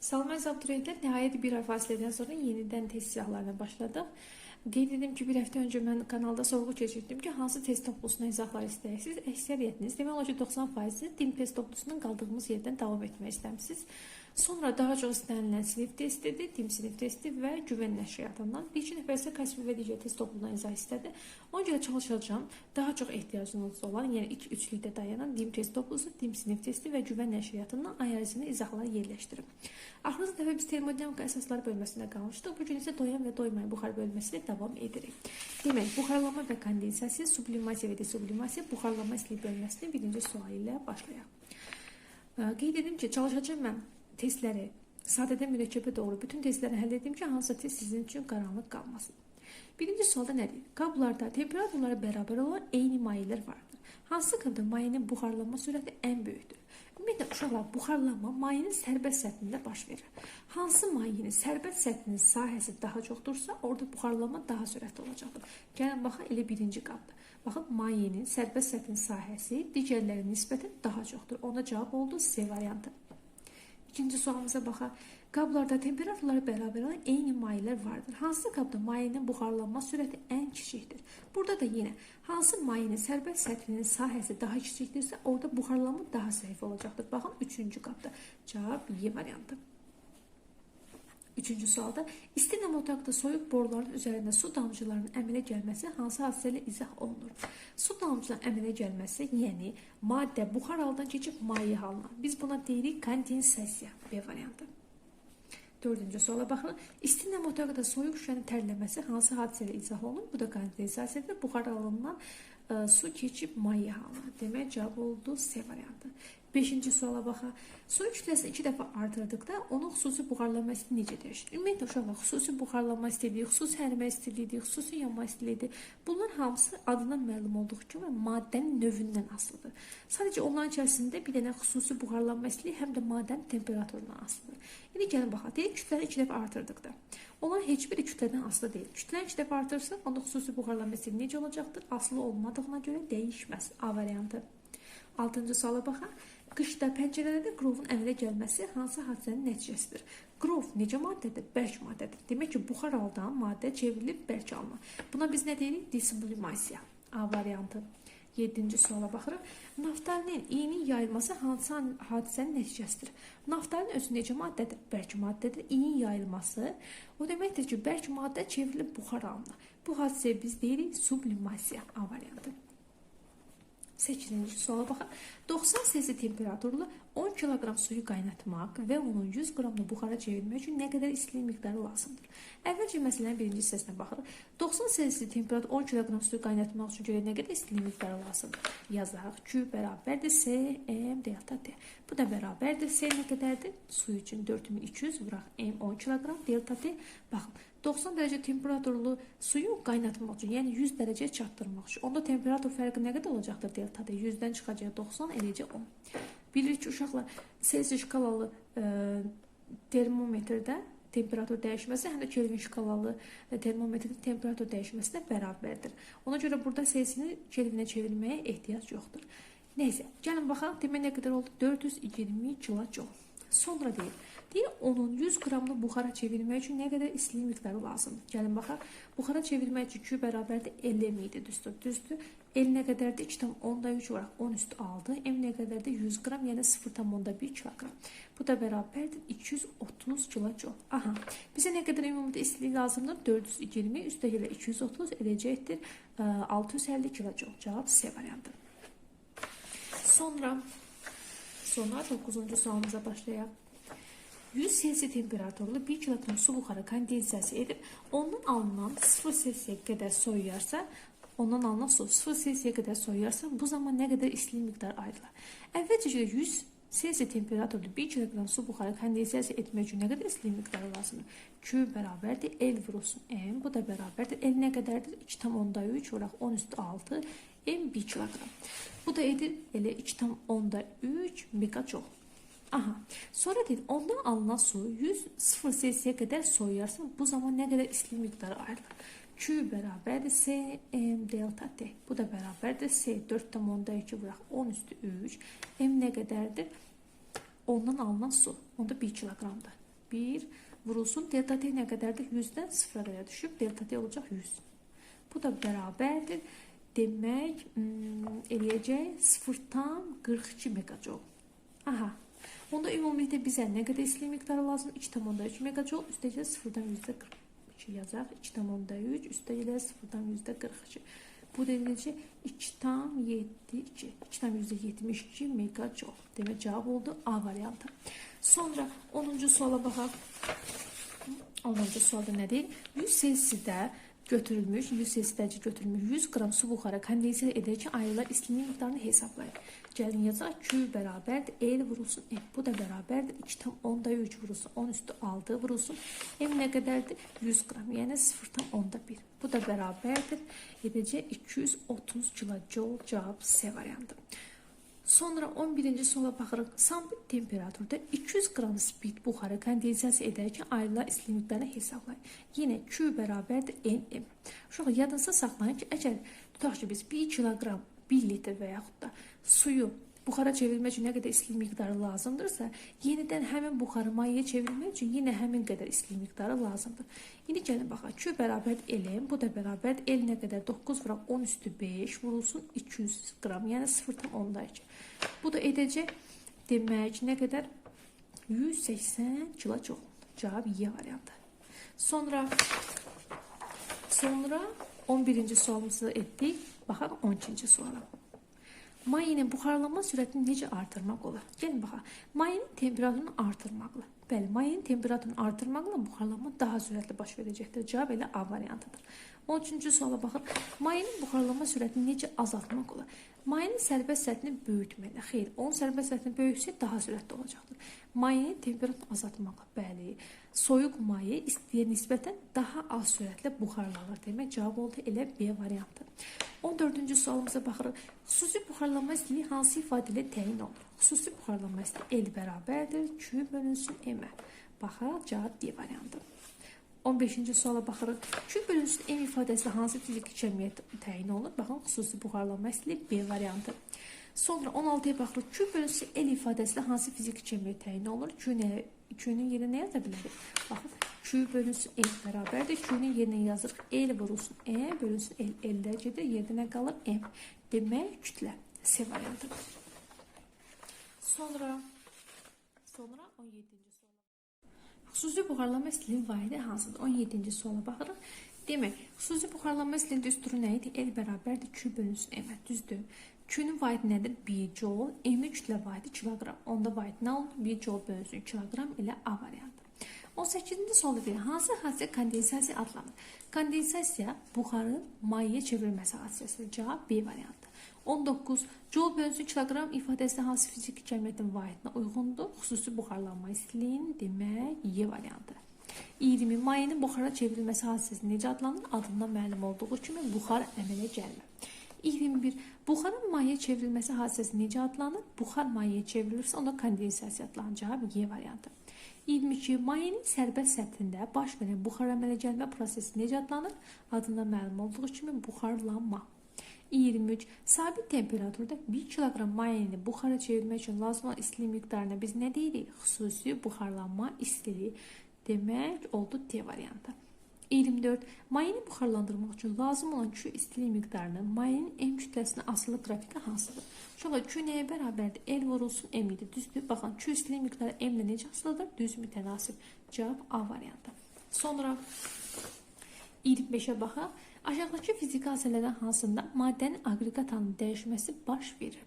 Salman Zapturiyetler nihayet bir ay fasileden sonra yeniden test silahlarına başladım. Qeyd edim ki, bir həftə öncə mən kanalda sorğu keçirdim ki, hansı test toplusuna izahlar istəyirsiniz? Əksəriyyətiniz, demək ki, 90%-i din test toplusundan qaldığımız yerdən davam etmək istəmisiniz. Sonra daha çox istənilən sinif testidir, din sinif testi və güvən nəşriyyatından. Bir iki nəfər isə kəsbi və digər test toplumundan izah istədi. Ona görə çalışacağım daha çox ehtiyacınız olan, yəni ilk üçlükdə dayanan din test toplusu, din sinif testi və güvən nəşriyyatından ayarısını izahları yerləşdirim. Axırıncı dəfə biz termodinamika əsasları bölməsində qalmışdıq. Bu gün isə doyan və doymayan buxar bölməsində davam edirik. Demək, buxarlanma və kondensasiya, sublimasiya və desublimasiya buxarlanma istilik bölməsinin birinci sualı ilə başlayaq. Qeyd edim ki, çalışacağım mən testləri sadədən mürəkkəbə doğru bütün testləri həll edim ki, hansısa test sizin üçün qaranlıq qalmasın. Birinci sualda nədir? Qablarda temperaturları bərabər olan eyni mayelər vardır. Hansı qabda mayenin buxarlanma sürəti ən böyükdür? Ümumiyyətlə uşaqlar buxarlanma mayenin sərbəst səthində baş verir. Hansı mayenin sərbəst səthinin sahəsi daha çoxdursa, orada buxarlanma daha sürətli olacaqdır. Gəlin baxın elə birinci qabda. Baxın mayenin sərbəst səthinin sahəsi digərlərinə nisbətən daha çoxdur. Ona cavab oldu C variantı. İkinci sualımıza baxaq. Qablarda temperaturları bərabər olan eyni mayelər vardır. Hansı qabda mayenin buxarlanma sürəti ən kiçikdir? Burada da yenə hansı mayenin sərbəst səthinin sahəsi daha kiçikdirsə, orada buxarlanma daha zəif olacaqdır. Baxın, üçüncü qabda. Cavab Y variantı. Üçüncü sualda istinəm otaqda soyuq boruların üzərində su damcılarının əmələ gəlməsi hansı hadisə izah olunur? Su damcılarının əmələ gəlməsi, yəni maddə buxar haldan keçib maye halına. Biz buna deyirik kondensasiya B variantı. Dördüncü suala baxın. İstinəm otaqda soyuq şüşənin tərləməsi hansı hadisə izah olunur? Bu da kondensasiyadır. Buxar halından ə, su keçib maye halına. Demək cavab oldu C variantı. Beşinci suala baxaq. Su kütləsini iki dəfə artırdıqda onun xüsusi buxarlanma istiliyi necə dəyişir? Ümumiyyətlə uşaqlar xüsusi buxarlanma istiliyi, xüsusi hərimə istiliyi, xüsusi yanma istiliyi. Bunlar hamısı adından məlum olduğu kimi maddənin növündən asılıdır. Sadəcə onların içərisində bir dənə xüsusi buxarlanma istiliyi həm də maddənin temperaturundan asılıdır. İndi gəlin baxaq. Deyək kütləni iki dəfə artırdıqda. Onlar heç biri kütlədən asılı deyil. Kütləni iki dəfə artırsa, onda xüsusi buxarlanma istiliyi necə olacaqdır? Asılı olmadığına görə dəyişməz. A variantı. Altıncı suala baxaq. Qışda pəncərələrdə qrovun əmələ gəlməsi hansı hadisənin nəticəsidir? Qrov necə maddədir? Bərk maddədir. Demək ki, buxar haldan maddə çevrilib bərk halına. Buna biz nə deyirik? Desublimasiya. A variantı. 7-ci suala baxırıq. Naftalinin iyinin yayılması hansı hadisənin nəticəsidir? Naftalin özü necə maddədir? Bərk maddədir. İyin yayılması o deməkdir ki, bərk maddə çevrilib buxar halına. Bu hadisəyə biz deyirik sublimasiya. A variantı. 8-ci suala baxaq. 90 Selsi temperaturlu 10 kiloqram suyu qaynatmaq və onu 100 qramla buxara çevirmək üçün nə qədər istilik miqdarı lazımdır? Əvvəlcə məsələnin birinci hissəsinə baxırıq. 90 Selsi temperatur 10 kiloqram suyu qaynatmaq üçün görə nə qədər istilik miqdarı lazımdır? Yazaq. Q bərabərdir C M delta T. Bu da bərabərdir C nə qədərdir? Su üçün 4200 vuraq M 10 kiloqram delta T. Baxın. 90 dərəcə temperaturlu suyu qaynatmaq üçün, yəni 100 dərəcəyə çatdırmaq üçün. Onda temperatur fərqi nə qədər olacaqdır deltada? 100-dən çıxacaq 90, eləcə 10. Bilirik ki, uşaqlar Selsi şkalalı e, termometrdə temperatur dəyişməsi həm də Kelvin şkalalı e, termometrdə temperatur dəyişməsi də bərabərdir. Ona görə burada Selsini Kelvinə çevirməyə ehtiyac yoxdur. Nəysə, gəlin baxaq, demək nə qədər oldu? 420 kilojoule. Sonra deyir, deyir onun 100 qramlı buxara çevirmək üçün nə qədər istilik miqdarı lazımdır? Gəlin baxaq. Buxara çevirmək üçün Q bərabərdir 50 m idi, düzdür? Düzdür. L nə qədərdir? 2,3 vuraq 10 üstü 6. M nə qədərdir? 100 qram, yəni 0,1 kiloqram. Bu da bərabərdir 230 kilojoule. Aha. Bizə nə qədər ümumi istilik lazımdır? 420 üstə ilə 230 edəcəkdir 650 kilojoule. Cavab C variantı. Sonra Sonra 9-cu sualımıza başlayaq. 100 Selsi temperaturlu 1 kiloqram su buxarı kondensasiya edib ondan alınan 0 Selsiyə qədər soyuyarsa, ondan alınan su 0 Selsiyə qədər soyuyarsa, bu zaman nə qədər istilik miqdarı ayrılır? Əvvəlcə 100 Selsi temperaturlu 1 kiloqram su buxarı kondensasiya etmək üçün nə qədər istilik miqdarı lazımdır? Q bərabərdir L vurulsun M, bu da bərabərdir. L nə qədərdir? 2,3 vuraq 10 üstü 6 M 1 kiloqram. Bu da edir elə 2,3 megajoule. Aha. Sonra deyir, ondan alınan su 100 0 Selsiyə qədər soyuyarsa, bu zaman nə qədər istilik miqdarı ayrılır? Q bərabərdir C M delta T. Bu da bərabərdir C 4,2 vuraq 10 üstü 3. M nə qədərdir? Ondan alınan su. Onda 1 kiloqramdır. 1 vurulsun. Delta T nə qədərdir? 100-dən 0-a qədər düşüb. Delta T olacaq 100. Bu da bərabərdir. Demək, hmm, eləyəcək 0,42 megajoule. Aha. Onda ümumilikdə bizə nə qədər istilik miqdarı lazım? 2,3 megajoule. Üstəgələ 0-dan %42 yazaq. 2,3 üstəgələ 0-dan %42. Bu da eləyəcək 2,72. 2,72 megajoule. Demək cavab oldu A variantı. Sonra 10-cu suala baxaq. 10-cu sualda nə deyir? 100 Selsidə götürülmüş, 100 Selsidəcə götürülmüş 100 qram su buxarı kondensə edərkən ayrılan istilik miqdarını hesablayın. Gəlin yazaq Q bərabərdir L vurulsun M. Bu da bərabərdir 2,3 vurulsun 10 üstü 6 vurulsun. M nə qədərdir? 100 qram, yəni 0,1. Bu da bərabərdir edəcək 230 kilojoule cavab C variantı. Sonra 11-ci suala baxırıq. Sabit temperaturda 200 qram spirт buxarı kondensasiya edərkən ayrılan istilik miqdarını hesablayın. Yenə Q bərabərdir NM. Uşaq yadınızda saxlayın ki, əgər tutaq ki, biz 1 kiloqram 1 litr və yaxud suyu buxara çevirmək üçün nə qədər istilik miqdarı lazımdırsa, yenidən həmin buxarı mayaya çevirmək üçün yenə həmin qədər istilik miqdarı lazımdır. İndi gəlin baxaq. Q bərabərdir L, bu da bərabərdir L nə qədər 9 vuraq 10 üstü 5 vurulsun 200 qram, yəni 0,2. Bu da edəcək demək nə qədər 180 kilojoule. Cavab Y variantı. Sonra sonra 11-ci sualımızı etdik. Baxaq 12-ci suala. Mayenin buxarlanma sürətini necə artırmaq olar? Gəlin baxaq. Mayenin temperaturunu artırmaqla. Bəli, mayenin temperaturunu artırmaqla buxarlanma daha sürətli baş verəcəkdir. Cavab elə A variantıdır. 13-cü suala baxaq. Mayenin buxarlanma sürətini necə azaltmaq olar? Mayenin sərbəst səthini böyütməklə. Xeyr, onun sərbəst səthini böyütsə daha sürətli olacaqdır. Mayenin temperaturunu azaltmaqla. Bəli, soyuq maye istiyə nisbətən daha az sürətlə buxarlanır. Demək, cavab oldu elə B variantı. 14-cü sualımıza baxırıq. Xüsusi buxarlanma istiliyi hansı ifadə ilə təyin olunur? Xüsusi buxarlanma istiliyi L bərabərdir Q bölünsün M-ə. Baxaq, D variantı. 15-ci suala baxırıq. Q bölünsün M ifadəsi hansı fiziki cəmiyyət təyin olunur? Baxın, xüsusi buxarlanma istiliyi B variantı. Sonra 16-ya baxırıq. Q bölünsün L ifadəsi hansı fiziki cəmiyyət təyin olunur? Q-nə Q-nün yerinə nə yaza bilərik? Baxın, Q bölünsün L bərabərdir. Q-nün yerinə yazırıq. L vurulsun E bölünsün L. L-də gedir, yerinə qalır M. Demək, kütlə. C variantı. Sonra sonra 17-ci suala. Xüsusi buxarlanma istilinin vahidi hansıdır? 17-ci suala baxırıq. Demək, xüsusi buxarlanma istilinin düsturu nə idi? L bərabərdir Q bölünsün M. Düzdür. Q-nün vahidi nədir? 1 joule. M-in kütlə vahidi kiloqram. Onda vahid nə olur? 1 joule bölünsün kiloqram ilə A variantı. 18-ci sualda deyir, hansı hadisə kondensasiya adlanır? Kondensasiya buxarın mayaya çevrilməsi hadisəsidir. Cavab B variantı. 19. Joule bölünsün kiloqram ifadəsi hansı fiziki cəmiyyətin vahidinə uyğundur? Xüsusi buxarlanma istiliyinin demək Y variantı. 20. Mayenin buxara çevrilməsi hadisəsi necə adlanır? Adından məlum olduğu kimi buxar əmələ gəlmə. 21. Buxarın mayaya çevrilməsi hadisəsi necə adlanır? Buxar mayaya çevrilirsə onda kondensasiya adlanır. Cavab Y variantı. 22. Mayenin sərbəst səthində baş verən buxar əmələ gəlmə prosesi necə adlanır? Adından məlum olduğu kimi buxarlanma. 23. Sabit temperaturda 1 kiloqram mayeni buxara çevirmək üçün lazım olan istilik miqdarına biz nə deyirik? Xüsusi buxarlanma istiliyi. Demək oldu D variantı. 24. Mayeni buxarlandırmaq üçün lazım olan Q istilik miqdarının mayenin M kütləsinə asılı qrafiki hansıdır? Şöyle Q nəyə bərabərdir? L vurulsun M idi. Düzdür? Baxın, Q istilik miqdarı M ilə necə asılıdır? Düz mütənasib. Cavab A variantı. Sonra 25-ə baxaq. Aşağıdakı fiziki hadisələrdən hansında maddənin aqreqat halının dəyişməsi baş verir?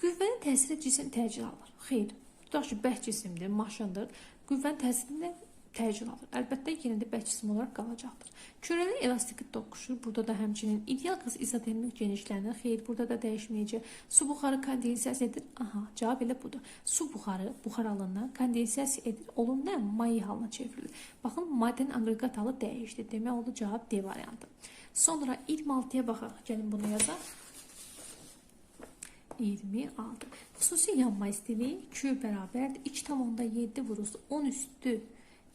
Qüvvənin təsiri cisim təcil alır. Xeyr. Tutaq ki, bərk cisimdir, maşındır. Qüvvənin təsirində təcil alır. Əlbəttə yenə də bərk cisim olaraq qalacaqdır. Kürəli elastiki toqquşur. Burada da həmçinin ideal qaz izotermik genişlənir. Xeyr, burada da dəyişməyəcək. Su buxarı kondensasiya edir. Aha, cavab elə budur. Su buxarı buxar halından kondensasiya edir. Olur nə? Maye halına çevrilir. Baxın, maddənin aqreqat halı dəyişdi. Demək oldu cavab D variantı. Sonra 26-ya baxaq. Gəlin bunu yazaq. 26. Xüsusi yanma istiliyi Q bərabərdir. 2,7 vurulsun 10 üstü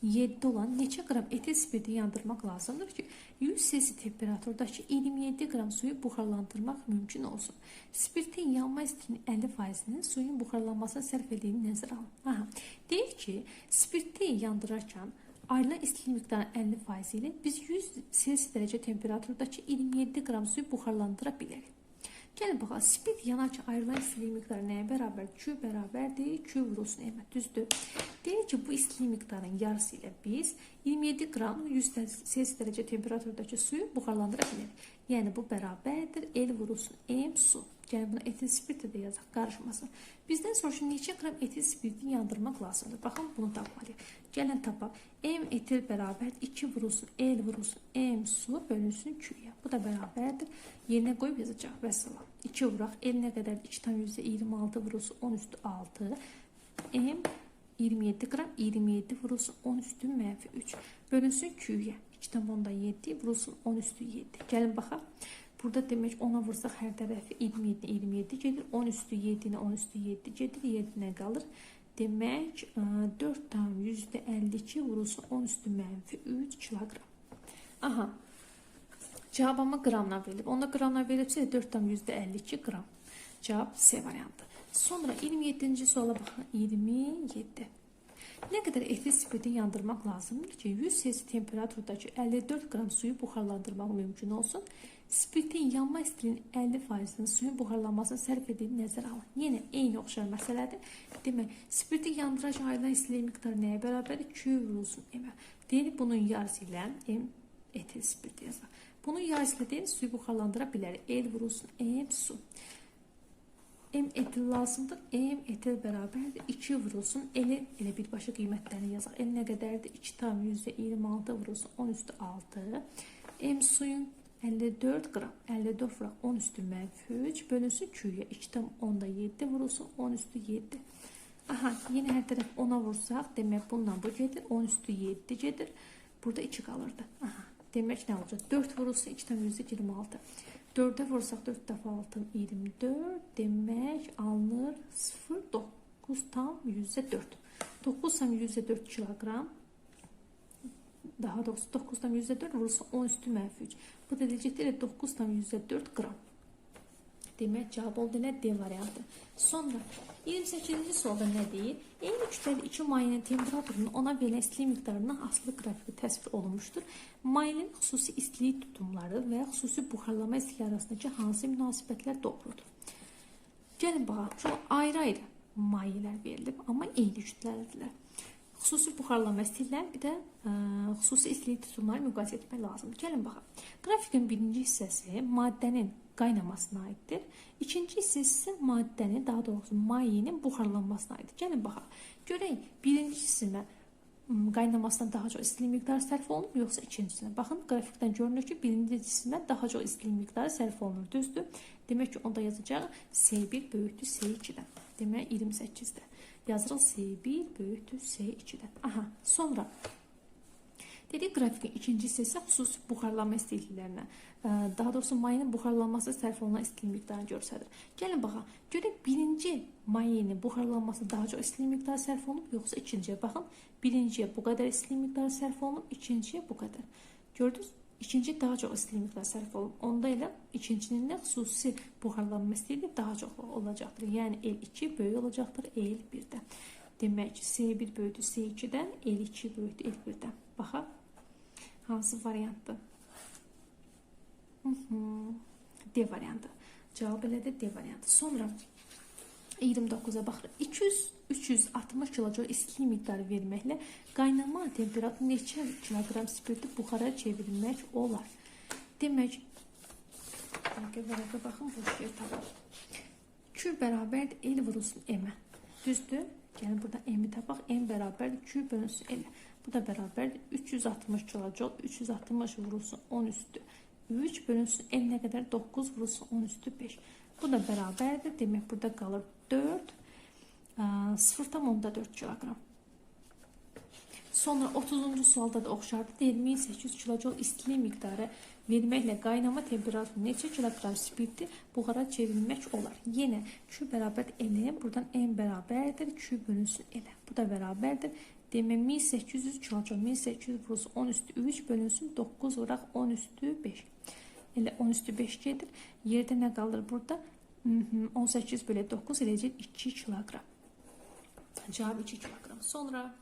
7 olan neçə qram etil spirti yandırmaq lazımdır ki, 100 Cl temperaturdakı 27 qram suyu buxarlandırmaq mümkün olsun. Spirtin yanma istilinin 50%-nin suyun buxarlanmasına sərf edildiyini nəzərə alın. Aha, deyir ki, spirti yandırarkən ayrılan istilik miqdarının 50% ilə biz 100 Cl dərəcə temperaturdakı 27 qram suyu buxarlandıra bilərik. Gəlin baxaq, spirt yanarkən ayrılan istilik miqdarı nəyə bərabərdir? Q bərabərdir, Q vurulsun M. Düzdür. Deyir ki, bu istilik miqdarının yarısı ilə biz 27 qram 100 Cl dərəcə temperaturdakı suyu buxarlandıra bilərik. Yəni bu bərabərdir L vurulsun M su. Gəlin buna etil spirti də yazaq, qarışmasın. Bizdən soruşun neçə qram etil spirtini yandırmaq lazımdır? Baxın bunu tapmalıyıq. Gəlin tapaq. M etil bərabər 2 vurulsun L vurulsun M su bölünsün Q-yə. Bu da bərabərdir. Yerinə qoyub yazacaq. Vəssalam. 2 vuraq. L nə qədərdir? 2 tam %26 vurulsun 10 üstü 6. M 27 qram 27 vurulsun 10 üstü mənfi 3. Bölünsün Q-yə. 2 tam onda 7 vurulsun 10 üstü 7. Gəlin baxaq. Burada demək 10-a vursaq hər tərəfi 27 27 gedir. 10 üstü 7-nə 10 üstü 7 gedir. 7-nə qalır. Demək 4 tam %52 vurulsun 10 üstü mənfi 3 kiloqram. Aha. Cavabıma qramla verilib. Onda qramla verilibsə 4 tam %52 qram. Cavab C variantı. Sonra 27-ci suala baxın. 27. Nə qədər etil spirti yandırmaq lazımdır ki, 100 Cl temperaturdakı 54 qram suyu buxarlandırmaq mümkün olsun. Spirtin yanma istilinin 50%-nin suyun buxarlanmasına sərf edildiyini nəzərə alın. Yenə eyni oxşar məsələdir. Demək, spirti yandıracaq ayrılan istilik miqdarı nəyə bərabərdir? Q vurulsun M. Deyir bunun yarısı ilə M etil spirti yazaq. Bunun yarısı ilə deyil suyu buxarlandıra bilərik. L vurulsun M su. M etil lazımdır. M etil bərabərdir. 2 vurulsun. L elə birbaşa qiymətlərini yazaq. L nə qədərdir? 2 tam %26 vurulsun. 10 üstü 6. M suyun 54 qram. 54 vuraq 10 üstü mənfi 3 bölünsün Q-yə. 2 tam onda 7 vurulsun. 10 üstü 7. Aha, yenə hər tərəf 10-a vursaq, demək bununla bu gedir. 10 üstü 7 gedir. Burada 2 qalırdı. Aha, demək nə olacaq? 4 vurulsun 2 tam %26. 4'e vursak 4 defa 6 24 demek alınır 0 9 tam %4 9 tam %4 kilogram daha doğrusu 9 tam %4 vurulsa 10 üstü mənfi 3 bu da deyəcəkdir 9 tam %4 gram demək cavab oldu nə D variantı sonra 28-ci sualda nə deyir? Eyni kütləli iki mayenin temperaturunun ona verilən istilik miqdarından asılı qrafiki təsvir olunmuşdur. Mayenin xüsusi istilik tutumları və xüsusi buxarlama istiliyi arasındakı hansı münasibətlər doğrudur? Gəlin baxaq. Ayrı-ayrı mayelər verilib, amma eyni kütləlidirlər. Xüsusi buxarlama istillər, bir də ə, xüsusi istilik tutumları müqayisə etmək lazımdır. Gəlin baxaq. Qrafikin birinci hissəsi maddənin qaynamasına aiddir. İkinci hissəsi isə daha doğrusu mayenin buxarlanmasına aiddir. Gəlin baxaq. Görək, birinci hissinə qaynamasına daha çox istilik miqdarı sərf olunur, yoxsa ikincisinə? Baxın, qrafikdən görünür ki, birinci hissinə daha çox istilik miqdarı sərf olunur, düzdür? Demək ki, onda yazacağıq S1 böyükdür S2-dən. Demək 28-də. Yazırıq S1 böyükdür S2-dən. Aha, sonra Dedik qrafikin ikinci hissəsi xüsusi buxarlanma istiliklərinə, daha doğrusu mayenin buxarlanması sərf olunan istilik miqdarını göstərir. Gəlin baxaq. Görək birinci mayenin buxarlanması daha çox istilik miqdarı sərf olunub, yoxsa ikinciyə? Baxın, birinciyə bu qədər istilik miqdarı sərf olunub, ikinciyə bu qədər. Gördünüz? İkinci daha çox istilik miqdarı sərf olunub. Onda ilə ikincinin də xüsusi buxarlanma istiliyi daha çox olacaqdır. Yəni L2 böyük olacaqdır L1-dən. Demək ki, S1 böyükdür S2-dən, L2 böyükdür L1-dən. Baxaq. Hansı variantdır? D variantı. Cavab elədir D variantı. Sonra 29-a baxırıq. 200 360 kilojoule istilik miqdarı verməklə qaynama temperaturu neçə kiloqram spirti buxara çevirmək olar? Demək, vərəqə baxın, boş yer tapaq. Q bərabərdir L vurulsun M-ə. Düzdür? Yəni burada M-i tapaq. M bərabərdir Q bölünsün L. Bu da bərabərdir 360 kilojoule. 360 vurulsun 10 üstü 3 bölünsün L nə qədər 9 vurulsun 10 üstü 5. Bu da bərabərdir. Demək burada qalır 4 0,4 kiloqram. Sonra 30-cu sualda da oxşardır. Deyir 1800 kilojoule istilik miqdarı verməklə qaynama temperaturu neçə kiloqram spirti buxara çevrilmək olar? Yenə Q bərabər L, buradan M bərabərdir, Q bölünsün L. Bu da bərabərdir Demək 1800 kilojoule 1800 vurulsun 10 üstü 3 bölünsün 9 vuraq 10 üstü 5. Elə 10 üstü 5 gedir. Yerdə nə qalır burada? Mhm, 18 bölü 9 eləcək 2 kiloqram. Cavab 2 kiloqram. Sonra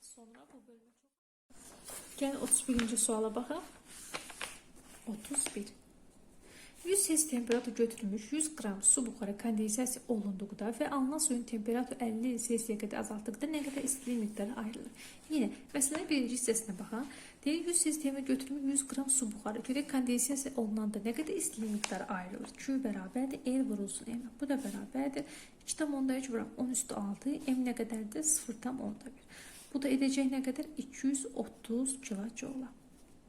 sonra bu bölümü çox Gəl 31-ci suala baxaq. 31. 100 Hz temperatur götürülmüş 100 qram su buxarı kondensasiya olunduqda və alınan suyun temperaturu 50 Selsiyə qədər azaltdıqda nə qədər istilik miqdarı ayrılır? Yenə məsələnin birinci hissəsinə baxaq. Deyir 100 Hz temperatur götürülmüş 100 qram su buxarı. Görək kondensasiya olunanda nə qədər istilik miqdarı ayrılır? Q bərabərdir L vurulsun M. Bu da bərabərdir 2,3 vuraq 10 üstü 6 M nə qədərdir? 0,1. Bu da edəcək nə qədər? 230 kilojoule.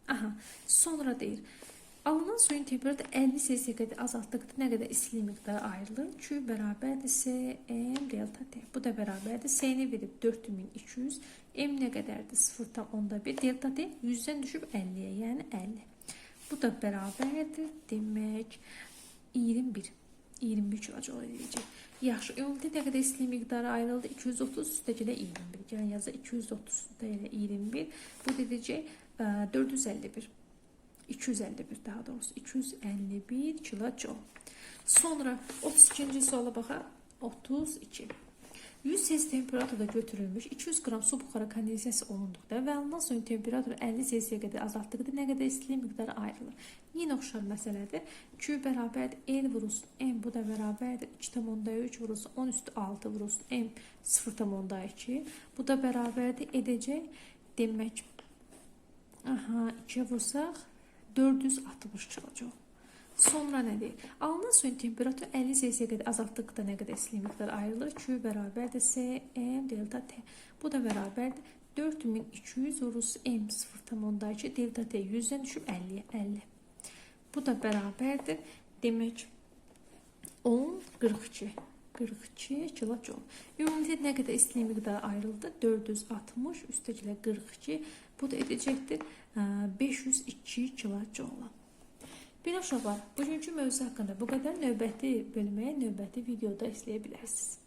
Aha, sonra deyir. Alınan suyun temperaturu 50 Selsiyə qədər azaltdıqda nə qədər istilik miqdarı ayrılır? Q bərabərdir Cm delta T. Bu da bərabərdir. S-ni verib 4200. M nə qədərdir? 0,1. Delta T 100-dən düşüb 50-yə, yəni 50. Bu da bərabərdir. Demək 21. 21 kilojoule edəcək. Yaxşı, ümumilikdə nə qədər istilik miqdarı ayrıldı? 230 üstəgələ 21. Yəni yazı 230 üstəgələ 21. Bu da edəcək ə, 451. 251 daha doğrusu 251 kilojoule. Sonra 32-ci suala baxaq. 32. 100 Hz temperaturda götürülmüş 200 qram su buxarı kondensasiya olunduqda və alınan suyun temperaturu 50 Selsiyə qədər azaltdıqda nə qədər istilik miqdarı ayrılır? Yenə oxşar məsələdir. Q bərabərdir L vurulsun M, bu da bərabərdir 2,3 vurulsun 10 üstü 6 vurulsun M 0,2. Bu da bərabərdir edəcək demək Aha, 2 vursaq 460 kilojoule. Sonra nə deyir? Alınan suyun temperaturu 50 Selsiyə qədər azaltdıqda nə qədər istilik miqdarı ayrılır? Q bərabərdir Cm delta T. Bu da bərabərdir 4200 vurulsun M 0,2 delta T 100-dən düşüb 50-yə 50. Bu da bərabərdir demək 10 42 42 kilojoule. Ümumiyyətlə nə qədər istilik miqdarı ayrıldı? 460 üstəgələ 42. Bu da edəcəkdir 502 kilojoule. Belə uşaqlar, bugünkü mövzu haqqında bu qədər növbəti bölməyə növbəti videoda izləyə bilərsiniz.